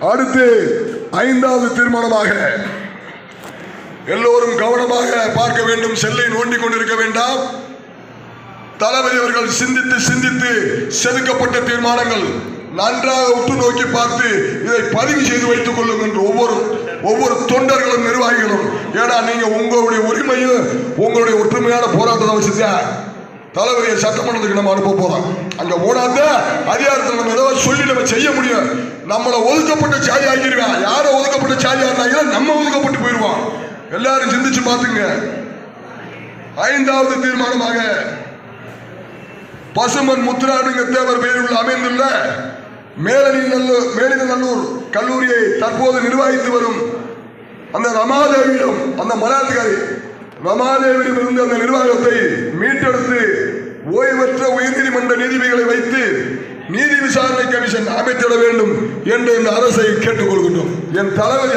அடுத்து ஐந்தாவது தீர்மானமாக எல்லோரும் கவனமாக பார்க்க வேண்டும் செல்லை நோண்டிக் கொண்டிருக்க வேண்டாம். தளபதி அவர்கள் சிந்தித்து சிந்தித்து செதுக்கப்பட்ட தீர்மானங்கள் நன்றாக உற்று நோக்கி பார்த்து இதை பதிவு செய்து வைத்துக் கொள்ளும் என்று ஒவ்வொரு ஒவ்வொரு தொண்டர்களும் நிர்வாகிகளும் ஏன்னா நீங்க உங்களுடைய உரிமையும் உங்களுடைய ஒற்றுமையான போராட்டத்தை வச்சுட்டா தளபதியை சட்டமன்றத்துக்கு நம்ம அனுப்ப போறோம். அங்க போனாத அதிகார நம்ம ஏதோ சொல்லி நம்ம செய்ய முடியும் நம்மளை ஒதுக்கப்பட்ட சாதி ஆகிடுவேன் யாரை ஒதுக்கப்பட்ட சாதி ஆகினா நம்ம ஒதுக்கப்பட்டு போயிடுவோம். எல்லாரும் சிந்திச்சு பார்த்துங்க. ஐந்தாவது தீர்மானமாக பசுமன் முத்துராடுங்க தேவர் பெயரில் அமைந்துள்ள மேலணி நல்லூர் மேலின நல்லூர் கல்லூரியை தற்போது நிர்வகித்து வரும் அந்த ரமாதேவியிடம் அந்த மலாதிகாரி ரமாதேவியிடம் இருந்து அந்த நிர்வாகத்தை மீட்டெடுத்து ஓய்வற்ற உயர்நீதிமன்ற நீதிபதிகளை வைத்து அமைத்திட வேண்டும் என்று இந்த அரசை கேட்டுக்கொள்கின்றோம். என் தளபதி